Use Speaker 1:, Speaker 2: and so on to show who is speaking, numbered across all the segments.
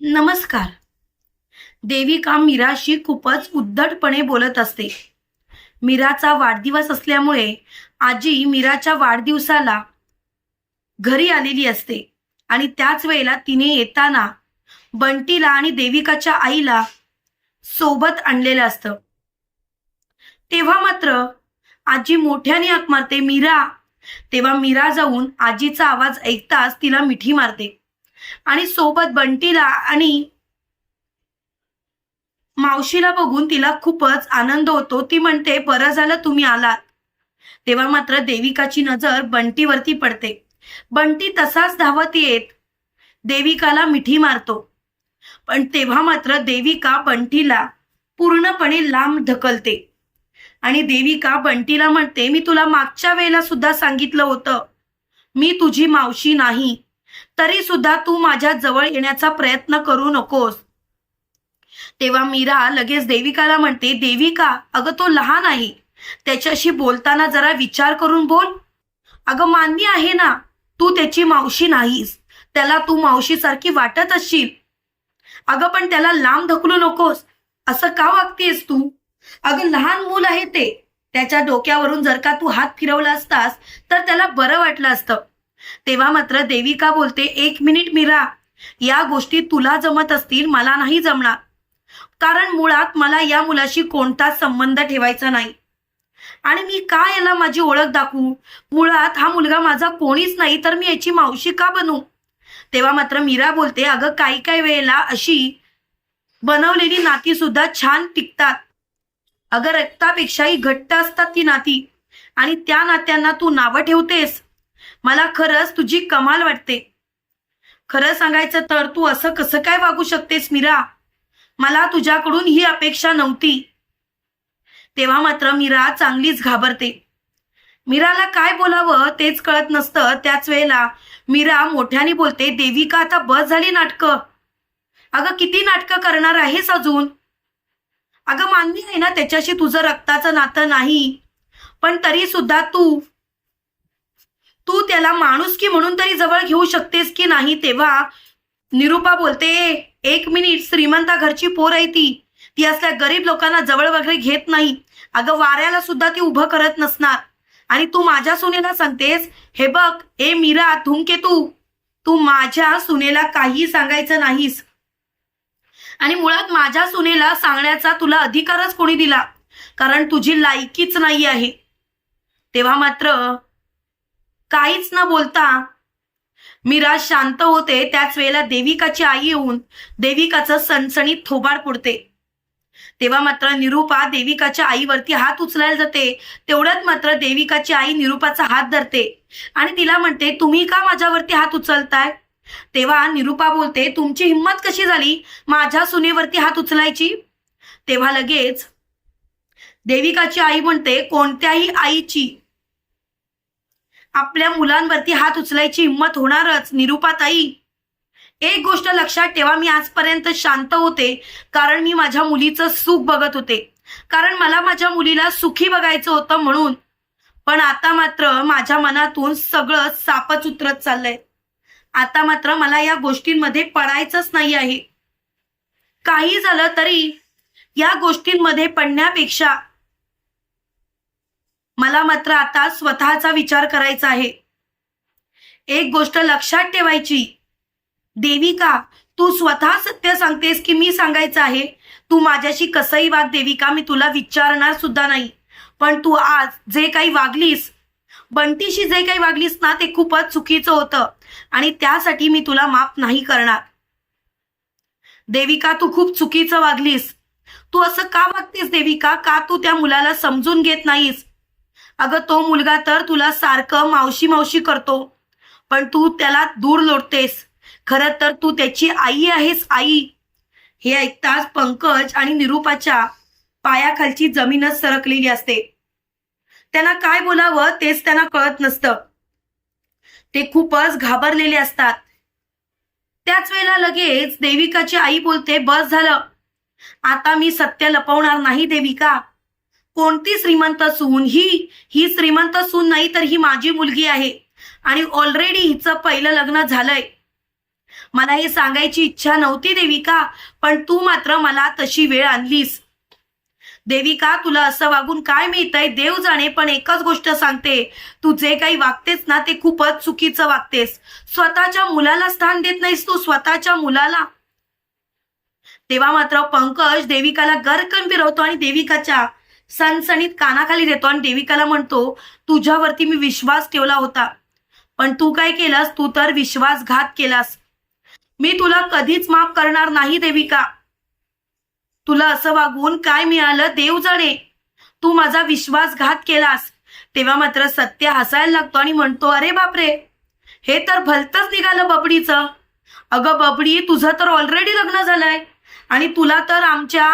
Speaker 1: नमस्कार. देविका मीराशी खूपच उद्धटपणे बोलत असते. मीराचा वाढदिवस असल्यामुळे आजी मीराच्या वाढदिवसाला घरी आलेली असते आणि त्याच वेळेला तिने येताना बंटीला आणि देविकाच्या आईला सोबत आणलेलं असतं. तेव्हा मात्र आजी मोठ्याने हाक मारते. मीरा तेव्हा मीरा जाऊन आजीचा आवाज ऐकताच तिला मिठी मारते. आणि सोबत बंटीला आणि मावशीला बघून तिला खूपच आनंद होतो. ती म्हणते बरं झालं तुम्ही आलात. तेव्हा मात्र देविकाची नजर बंटीवरती पडते. बंटी तसाच धावत येत. देविकाला मिठी मारतो. पण तेव्हा मात्र देविका बंटीला पूर्णपणे लांब ढकलते. आणि देविका बंटीला म्हणते मी तुला मागच्या वेळेला सुद्धा सांगितलं होतं. मी तुझी मावशी नाही. तरी सुद्धा तू माझ्या जवळ येण्याचा प्रयत्न करू नकोस. तेव्हा मीरा लगेच देविकाला म्हणते देविका अगं तो लहान आहे. त्याच्याशी बोलताना जरा विचार करून बोल. अगं मान्य आहे ना तू त्याची मावशी नाहीस. त्याला तू मावशीसारखी वाटत असशील. अगं पण त्याला लांब ढकलू नकोस. असं का वागतेस तू? अगं लहान मूल आहे ते. त्याच्या डोक्यावरून जर का तू हात फिरवला असतास तर त्याला बरं वाटलं असतं. तेव्हा मात्र देविका बोलते एक मिनिट मीरा या गोष्टी तुला जमत असतील मला नाही जमणार. कारण मुळात मला या मुलाशी कोणताच संबंध ठेवायचा नाही. आणि मी का याला माझी ओळख दाखवू? मुळात हा मुलगा माझा कोणीच नाही तर मी याची मावशी का बनू? तेव्हा मात्र मीरा बोलते अगं काही काही वेळेला अशी बनवलेली नाती सुद्धा छान टिकतात. अगं रक्तापेक्षाही घट्ट असतात ती नाती. आणि त्या नात्यांना तू नावं ठेवतेस. मला खरंच तुझी कमाल वाटते. खरं सांगायचं तर तू असं कसं काय वागू शकतेस मीरा? मला तुझ्याकडून ही अपेक्षा नव्हती. तेव्हा मात्र मीरा चांगलीच घाबरते. मीराला काय बोलावं तेच कळत नसतं. त्याच वेळेला मीरा मोठ्याने बोलते देविका आता बस झाली नाटकं? अगं किती नाटकं करणार आहेस अजून? अगं मान्य आहे ना त्याच्याशी तुझं रक्ताचं नातं नाही. पण तरी सुद्धा तू तू त्याला माणुसकी म्हणून तरी जवळ घेऊ शकतेस की नाही तेव्हा निरुपा बोलते एक मिनिट श्रीमंता घरची पोर आहे ती. ती असल्या गरीब लोकांना जवळ वगैरे घेत नाही. अगं वाऱ्याला सुद्धा ती उभं करत नसणार. आणि तू माझ्या सुनेला सांगतेस हे बघ ए मीरा धुमके तू. तू माझ्या सुनेला काही सांगायचं नाहीस. आणि मुळात माझ्या सुनेला सांगण्याचा तुला अधिकारच कोणी दिला. कारण तुझी लायकीच नाही आहे. तेव्हा मात्र काहीच न बोलता मीरा शांत होते. त्याच वेळेला देविकाची आई येऊन देविकाचं सणसणीत थोबाड पुडते तेव्हा मात्र निरुपा देविकाच्या आईवरती हात उचलायला जाते. तेवढ्यात मात्र देविकाची आई निरुपाचा हात धरते. आणि तिला म्हणते तुम्ही का माझ्यावरती हात उचलताय? तेव्हा निरुपा बोलते तुमची हिंमत कशी झाली माझ्या सुनेवरती हात उचलायची? तेव्हा लगेच देविकाची आई म्हणते कोणत्याही आईची आपल्या मुलांवरती हात उचलायची हिंमत होणारच निरुपाताई. एक गोष्ट लक्षात ठेवा मी आजपर्यंत शांत होते कारण मी माझ्या मुलीचं सुख बघत होते. कारण मला माझ्या मुलीला सुखी बघायचं होतं म्हणून. पण आता मात्र माझ्या मनातून सगळं सापच उतरत चाललंय. आता मात्र मला या गोष्टींमध्ये पडायचंच नाही आहे. काही झालं तरी या गोष्टींमध्ये पडण्यापेक्षा मला मात्र आता स्वतःचा विचार करायचा आहे. एक गोष्ट लक्षात ठेवायची. देविका तू स्वतः सत्य सांगतेस की मी सांगायचं आहे? तू माझ्याशी कसंही वाग देविका मी तुला विचारणार सुद्धा नाही. पण तू आज जे काही वागलीस बंटीशी जे काही वागलीस ना ते खूपच चुकीचं होतं आणि त्यासाठी मी तुला माफ नाही करणार. देविका तू खूप चुकीचं वागलीस. तू असं का वागतेस देविका? का तू त्या मुलाला समजून घेत नाहीस? अगं तो मुलगा तर तुला सारखं मावशी मावशी करतो पण तू त्याला दूर लोटतेस. खरं तर तू त्याची आई आहेस आई. हे ऐकताच पंकज आणि निरूपाच्या पायाखालची जमीनच सरकलेली असते. त्यांना काय बोलावं तेच त्यांना कळत नसतं. ते खूपच घाबरलेले असतात. त्याच वेळेला लगेच देविकाची आई बोलते बस झालं. आता मी सत्य लपवणार नाही देविका. कोणती श्रीमंत सून? ही ही श्रीमंत सून नाही तर ही माझी मुलगी आहे. आणि ऑलरेडी हिचं पहिलं लग्न झालंय. मला हे सांगायची इच्छा नव्हती देविका पण तू मात्र मला तशी वेळ आणलीस. देविका तुला असं वागून काय मिळतंय? देव जाणे पण एकच गोष्ट सांगते. तू जे काही वागतेस ना ते खूपच चुकीचं वागतेस. स्वतःच्या मुलाला स्थान देत नाहीस तू स्वतःच्या मुलाला. तेव्हा मात्र पंकज देविकाला गरकन फिरवतो आणि देविकाच्या सणसणीत कानाखाली देतो आणि देविकाला म्हणतो तुझ्यावरती मी विश्वास ठेवला होता. पण तू काय केलास? तू तर विश्वासघात केलास. मी तुला कधीच माफ करणार नाही देविका. तुला असं वागून काय मिळालं देव जाणे. तू माझा विश्वासघात केलास. तेव्हा मात्र सत्य हसायला लागतो आणि म्हणतो अरे बापरे! हे तर भलतच निघालं बबडीचं. अगं बबडी तुझं तर ऑलरेडी लग्न झालंय. आणि तुला तर आमच्या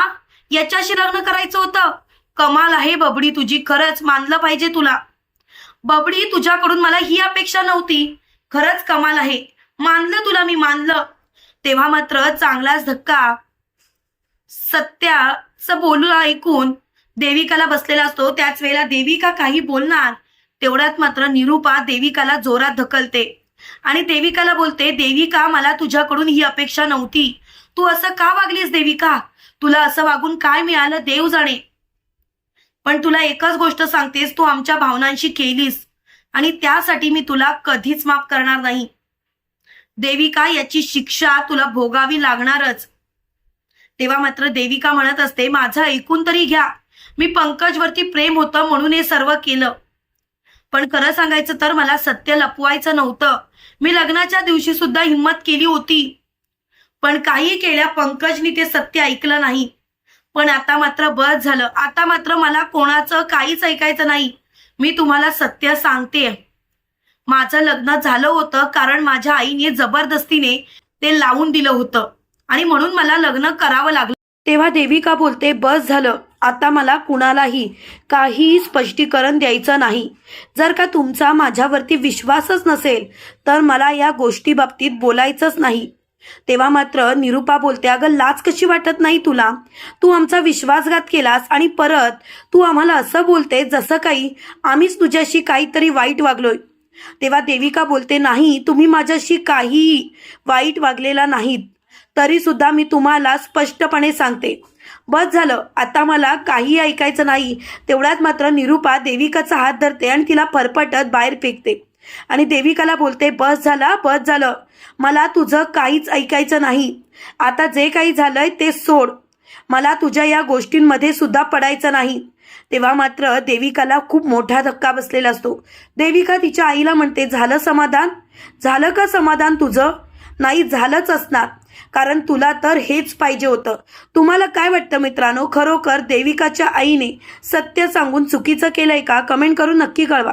Speaker 1: याच्याशी लग्न करायचं होतं. कमाल आहे बबडी तुझी खरंच मानलं पाहिजे तुला. बबडी तुझ्याकडून मला ही अपेक्षा नव्हती. खरंच कमाल आहे. मानलं तुला मी मानलं. तेव्हा मात्र चांगलाच धक्का. सत्याचं बोलू ऐकून देविकाला बसलेला असतो. त्याच वेळेला देविका काही बोलणार. तेवढ्यात मात्र निरूपा देविकाला जोरात धकलते आणि देविकाला बोलते देविका मला तुझ्याकडून ही अपेक्षा नव्हती. तू असं का वागलीस देविका? तुला असं वागून काय मिळालं? देव जाणे. पण तुला एकच गोष्ट सांगतेस तू आमच्या भावनांशी केलीस. आणि त्यासाठी मी तुला कधीच माफ करणार नाही. देविका याची शिक्षा तुला भोगावी लागणारच. तेव्हा मात्र देविका म्हणत असते माझं ऐकून तरी घ्या. मी पंकजवरती प्रेम होतं म्हणून हे सर्व केलं. पण खरं सांगायचं तर मला सत्य लपवायचं नव्हतं. मी लग्नाच्या दिवशी सुद्धा हिंमत केली होती. पण काही केल्या पंकजनी ते सत्य ऐकलं नाही. पण आता मात्र बस झालं. आता मात्र मला कोणाचं काहीच ऐकायचं नाही. मी तुम्हाला सत्य सांगते. माझं लग्न झालं होतं कारण माझ्या आईने जबरदस्तीने ते लावून दिलं होतं. आणि म्हणून मला लग्न करावं लागलं. तेव्हा देविका बोलते बस झालं. आता मला कुणालाही काही स्पष्टीकरण द्यायचं नाही. जर का तुमचा माझ्यावरती विश्वासच नसेल तर मला या गोष्टी बाबतीत बोलायचंच नाही. तेव्हा मात्र निरुपा बोलते अगं लाच कशी वाटत नाही तुला? तू आमचा विश्वासघात केलास आणि परत तू आम्हाला असं बोलते जसं काही आम्हीच तुझ्याशी काहीतरी वाईट वागलोय. तेव्हा देविका बोलते नाही तुम्ही माझ्याशी काहीही वाईट वागलेला नाहीत. तरी सुद्धा मी तुम्हाला स्पष्टपणे सांगते. बस झालं. आता मला काही ऐकायचं नाही. तेवढ्यात मात्र निरुपा देविकाचा हात धरते आणि तिला फरफटत बाहेर फेकते. आणि देविकाला बोलते बस झाला बस झालं. मला तुझं काहीच ऐकायचं नाही. आता जे काही झालंय ते सोड. मला तुझ्या या गोष्टींमध्ये सुद्धा पडायचं नाही. तेव्हा मात्र देविकाला खूप मोठा धक्का बसलेला असतो. देविका तिच्या आईला म्हणते झालं समाधान? झालं का समाधान तुझं? नाही झालंच असणार. कारण तुला तर हेच पाहिजे होतं. तुम्हाला काय वाटतं मित्रांनो? खरोखर देविकाच्या आईने सत्य सांगून चुकीचं केलंय का? कमेंट करून नक्की कळवा.